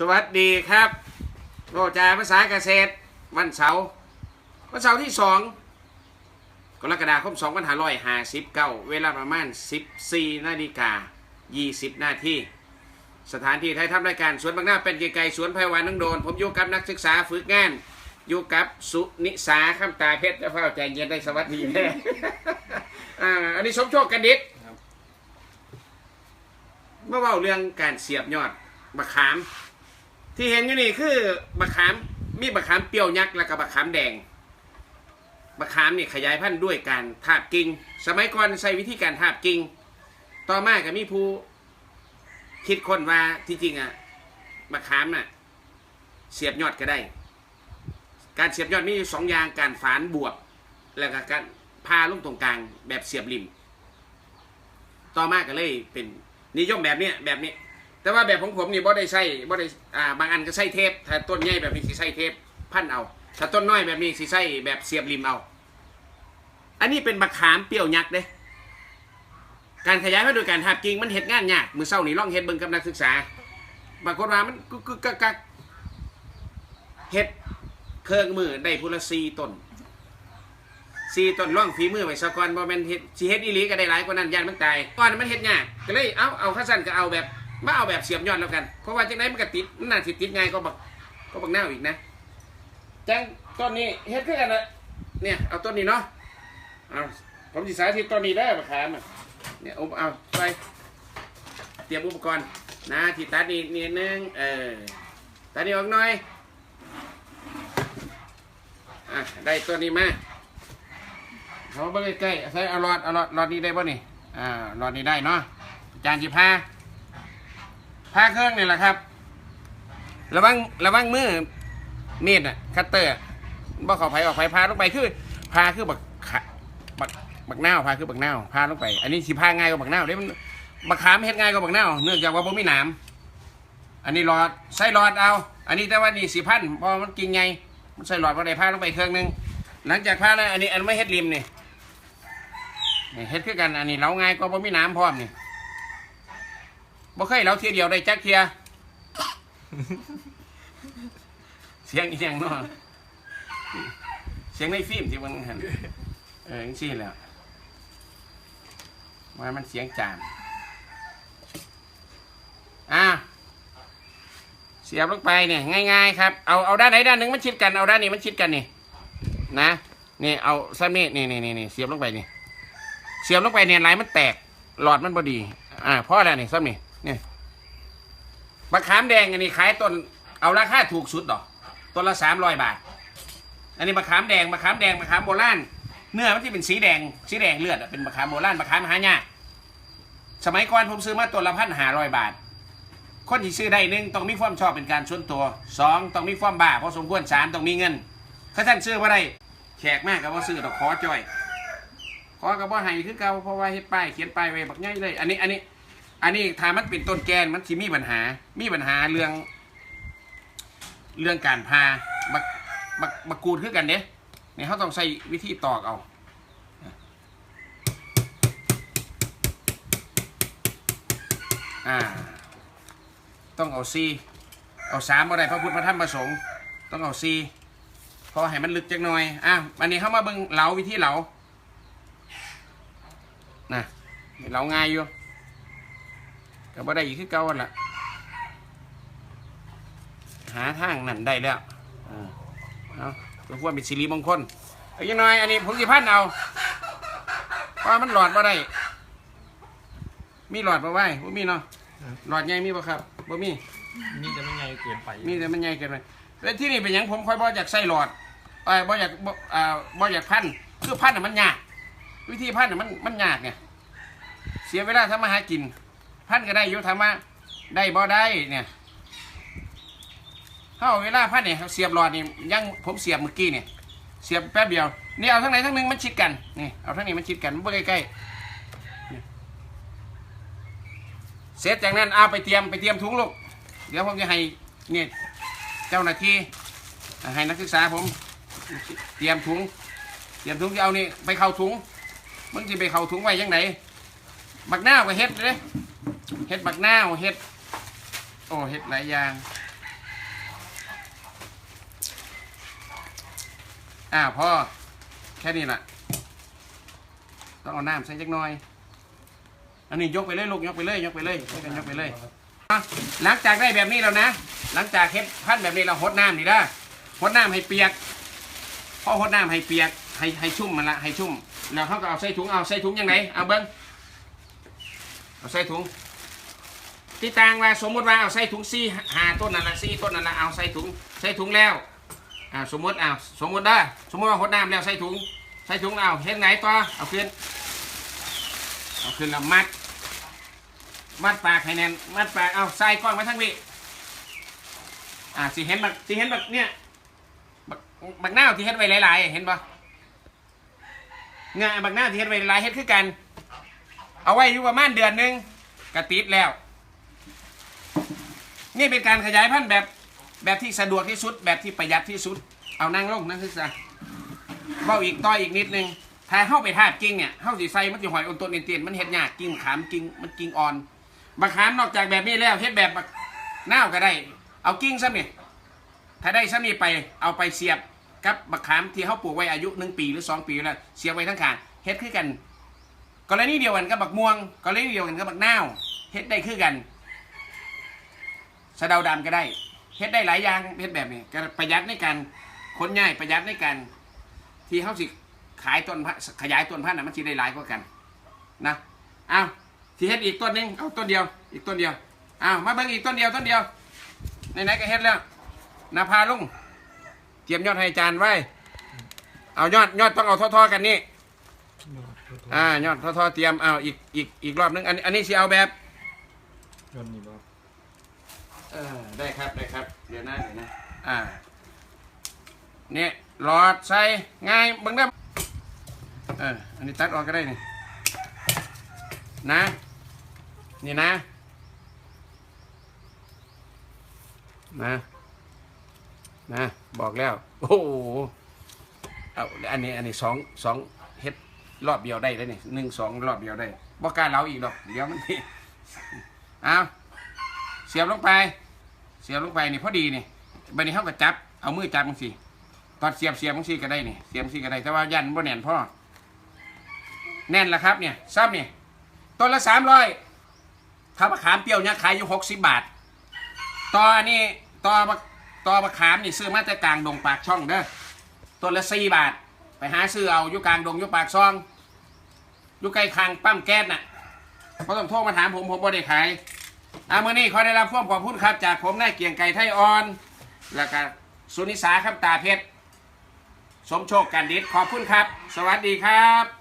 สวัสดีครับโรจาภาษาเกษตร วันเสาร์วันเสาร์ที่สองกรกฎาคม2559 เวลาประมาณ 14 นาฬิกา 20 นาทีสถานที่ไทยทำรายการสวนบางหน้าเป็นไกลๆสวนไพวันนังโดน ผมอยู่กับนักศึกษาฝึกงาน อยู่กับสุนิสาคำตาเพชรเจ้าเฝ้าใจเย็นได้สวัสดีแน่อ่าอันนี้สมโชคกันดิษเมื่อเว่าเรื่องการเสียบยอดมะขาม ที่เห็นอยู่นี่คือมะขามมีมะขามเปรี้ยวยักษ์และกับมะขามแดงมะขามนี่ขยายพันธุ์ด้วยการทาบกิ่งสมัยก่อนใช้วิธีการทาบกิ่งต่อมาก็มีผู้คิดคนว่าที่จริงอะมะขามน่ะเสียบยอดก็ได้ การเสียบยอดมีอยู่สองอย่างการฝานบวบแล้วก็การพาลงตรงกลางแบบเสียบริม ต่อมาก็เลยเป็นนิยมแบบเนี้ยแบบนี้ แต่ว่าแบบของผมนี่บ่ได้ใส่บ่ได้อ่าบางอันก็ใส่เทปถ้าต้นใหญ่แบบนี้สิใส่เทปพันเอา ถ้าต้นน้อยแบบนี้สิใส่แบบเสียบริมเอา อันนี้เป็นมะขามเปรี้ยวยักษ์เด้การขยายพันธุ์โดยการทาบกิ่งมันเฮ็ดงานยากมือเศร้านี่ลองเฮ็ดเบิ่งกับนักศึกษาบางคนว่ามันกึกกักกักเฮ็ดเครื่องมือได้พุละซีต้นซีต้นร่องฝีมือไว้ซะกอนบ่แม่นเฮ็ดสิเฮ็ดอีหลีก็ได้หลายกว่านั้นยานมันตายก่อนมันเฮ็ดยากก็เลยเอาเอาข้าสั้นก็เอาแบบ มาเอาแบบเสียบยอดแล้วกัน เพราะว่าจังไดมันก็ติดมันน่าสิติดง่ายก็บักก็บักหน้าวอีกนะจังต้นนี้เฮ็ดคือกันนะเนี่ยเอาต้นนี้เนาะเอาผมสิสาธิตต้นนี้ได้อมะขามเนี่ยเอาเอาไปเตรียมอุปกรณ์นะที่ตัดนี่นิดนึงเออตัดนี่ออกหน่อยอะได้ตัวนี้มาเขาเบิ่งใกล้ๆใส่เอาหลอดเอาหลอดหลอดนี้ได้ป่ะนี่อ่าหลอดนี้ได้เนาะจารย์จิพา พาเครื่องนี่แหละครับ ระวังระวังมือมีดน่ะ คัตเตอร์บ่ขาไผออกไผพาลงไปคือพาคือบักขะบักบักนาวพาคือบักนาวพาลงไป อันนี้สิพาง่ายกว่าบักนาวเด้มันบักขามเฮ็ดง่ายกว่าบักนาวเนื่องจากว่าบ่มีหนามอันนี้หลอดใส่หลอดเอา อันนี้แต่ว่านี่สิพันเพอมันกิ่งไงมันใส่หลอดบ่ได้พาลงไปเครื่องหนึงหลังจากพาแล้วอันนี้อันไม่เฮ็ดริมนี่นี่เฮ็ดคือกันอันนี้เราง่ายกว่าบ่มีหนามพร้อมนี่ บ่เคยเราเทียเดียวได้จักเทียเสียงอีหยังเนาะเสียงในฟิล์มที่มันเหันเออจังซี่แล้วว่ามันเสียงจามอ่าเสียบลงไปเนี่ยง่ายๆครับเอาเอาด้านไหนด้านหนึ่งมันชิดกันเอาด้านนี้มันชิดกันนี่นะนี่เอาซ้ำนี่นี่นี่นี่นี่เสียบลงไปนี่เสียบลงไปเนี่ยไหลมันแตกหลอดมันพอดีอ่าพอแล้วนี่ซ้ำนี่ นี่มะขามแดงอันนี้ขายต้นเอาราคาถูกสุดดอต้นละสามร้อยบาท อันนี้มะขามแดงมะขามแดงมะขามโบราณเนื้อมันที่เป็นสีแดงสีแดงเลือดเป็นมะขามโบราณมะขามหายากสมัยก่อนผมซื้อมาตัวละพันห้าร้อยบาท คนที่ซื้อได้หนึ่งต้องมีความชอบเป็นการส่วนตัวสองต้องมีความบ้าพอสมควรสามต้องมีเงินถ้าท่านซื้อมาได้แขกมากกับว่าซื้อดอกขอจ่อยขอกับว่าให้คือเก่าเพราะว่าเฮ็ดป้ายเขียนป้ายไว้บักง่ายเลย อันนี้อันนี้ อันนี้ถ้ามันเป็นต้นแกนมันสิมีปัญหา มีปัญหาเรื่อง เรื่องการพาบักบักบักกูดคือกันเด้เนี่ยเขาต้องใช้วิธีตอกเอาอ่า ต้องเอาซีเอาสามอะไรพระพุทธพระธรรมพระสงฆ์ต้องเอาซีพอให้มันลึกจักหน่อยอะอันนี้เข้ามาเบิ่งเหลาวิธีเหลานะเหลาง่ายอยู่ ก็บ่ได้อีกคือเก่าหั่นล่ะหาทางนั่นได้แล้วอ่าเอาเพื่อความเป็นสิริมงคลเอาอย่างน้อยอันนี้ผมสิพันเอาเพราะมันหลอดบ่ได้มีหลอดบ่ไว้บ่มีเนาะหลอดใหญ่มีบ่ครับบ่มี นี่จะไม่ไงเกินไปมีแต่มันใหญ่เกินไปแล้วที่นี่เป็นหยังผมค่อยบ่อยากใส่หลอดเอ้ยบ่อยากบ่อ่าบ่อยากพันคือพันน่ะมันยาก วิธีพันน่ะมันมันยากไงเสียเวลาทำมาหากิน พันก็ได้อยู่ทำมาได้บ่ได้เนี่ยเฮาเวลาพันเนี่ยเสียบหลอดนี่ยังผมเสียบเมื่อกี้เนี่ยเสียบแป๊บเดียวนี่เอาทั้งไหนทั้งหนึงมันชิดกันนี่เอาทั้งนี้มันชิดกันมันใกล้ๆเสร็จจากนั้นเอาไปเตรียมไปเตรียมถุงลูกเดี๋ยวผมจะให้เนี่ยเจ้าหน้าที่ให้นักศึกษาผม เตรียมถุง เตรียมถุงจะเอานี่ไปเข้าถุงมึงจะไปเข้าถุงไว้ยังไงบักหน้าวก็เฮ็ดเลย เห็ดบักหน้าเห็ด โอ้เห็ดหลายอย่าง อ่าพ่อ แค่นี้แหละต้องเอาน้ำใส่จักหน่อย อันนี้ยกไปเลยลูกยกไปเลยยกไปเลยช่ยกันยกไปเลยหลังจากได้แบบนี้แล้วนะ หลังจากเฮ็ดพันแบบนี้เราหดน้ำนี่ได้หดน้ำให้เปียกพอหดน้ำให้เปียกให้ให้ชุ่มมันละให้ชุ่ม แล้วเขาก็เอาใส่ถุงเอาใส่ถุงยังไงเอาเบิ้งเอาใส่ถุง ที่ต่างว่าสมมติว่าเอาใส่ถุงซี่หาต้นนั่นละซี่ต้นนั่นละเอาใส่ถุงใส่ถุงแล้วอ่าสมมติเอาสมมติได้สมมติว่าหดน้ำแล้วใส่ถุงใส่ถุงเอาเฮ็ดไงต่อเอาขึ้นเอาขึ้นแล้วมัด มัดปากให้แน่นมัดปากเอาใส่ก้อนไว้ทั้งนี้อ่าสิเห็นบักสิเห็นบักเนี่ยบักบักหน้าที่เฮ็ดไว้หลายๆเห็นปะเงาบักหน้าที่เฮ็ดไว้หลายเฮ็ดคือกัน เอาไว้อยู่ประมาณเดือนนึงกระติดแล้ว นี่เป็นการขยายพันธุ์แบบแบบที่สะดวกที่สุด แบบที่ประหยัดที่สุด เอานั่งลงนั่งศึกษาเบ้าอีกต่ออีกนิดนึงถ้าเข้าไปทาบกิ่งเนี่ยเข้าสีใส่มันจะหอยอนต้นเอ็นเตียนมันเห็ดหยากกิ่งขามกิ่งมันกิ่งอ่อนบักขามนอกจากแบบนี้แล้วเฮ็ดแบบน้าวก็ได้ เอากิ่งซ้ำนี่ถ้าได้ซ้ำนี่ไปเอาไปเสียบกับบักขามที่เขาปลูกไว้อายุหนึ่งปีหรือสองปีแล้วเสียบไว้ทั้งขางเฮ็ดคือกันกรณีเดียวกันกับบักม่วงกรณีเดียวกันกับบักนาวเฮ็ดได้คือกัน สะเดาดำก็ได้เฮ็ดได้หลายอย่างเฮ็ดแบบนี้ก็ประหยัดในการขนง่ายประหยัดในการที่เขาสิขายต้นพันธุ์ขยายต้นพันธุ์น่ะมันสิได้หลายกว่ากันนะเอาที่เฮ็ดอีกต้นหนึงเอาต้นเดียว อีกต้นเดียวเอามาเบิ่งอีกต้นเดียวต้นเดียวไหนๆก็เฮ็ดแล้วนาพาลุงเตรียมยอดให้อาจารย์ไว้ เอายอดยอดต้องเอาท่อๆกันนี่อ่ายอดท่อๆเตรียมเอาอีกอีกอีกรอบนึงอันอันนี้สิเอาแบบยนต์นี่บ่ เออได้ครับได้ครับ เดี๋ยวนะเดี๋ยวนะ อ่า เนี่ยหลอดใส่ง่ายบังได้เอออันนี้ตัดออกก็ได้นี่นะ นี่นะ นะนะบอกแล้ว โอ้โหเอาอันนี้อันนี้สองสองเฮ็ดรอบเดียวได้แล้วนี่หนึ่งสองรอบเดียวได้บอกกล้าเล้าอีกดอกเดี๋ยวมันนี่เอา สียบลงไป เสียบลงไปนี่พอดีนี่บันนี้เขาก็จับ เอามือจับมังสิตอนเสียบเสียบมังสิก็ได้นี่ เสียบมังสิก็ได้ แต่ว่ายันบ่แน่นพ่อ แน่นละครับเนี่ยซ้ำเนี่ยต้นละสามร้อยถ้ามะขามเปรี้ยวเนี่ยขายอยู่หกสิบบาท ต่ออันนี้ต่อมะต่อมะขามนี่ซื้อมาจากกลางดงปากช่องเด้อ ต้นละสี่บาท ไปหาซื้อเอาอยู่กลางดงอยู่ปากซองอยู่ใกล้คางปั๊มแก๊สน่ะเขาต้องโทรมาถามผมผมบ่ได้ขาย อามื่อนี้ขอได้รับความขอบคุณครับ จากผมนายเกียงไก่ไทยออน แล้วก็สุนิสาครับตาเพชร สมโชคกันดิษขอบคุณครับ สวัสดีครับ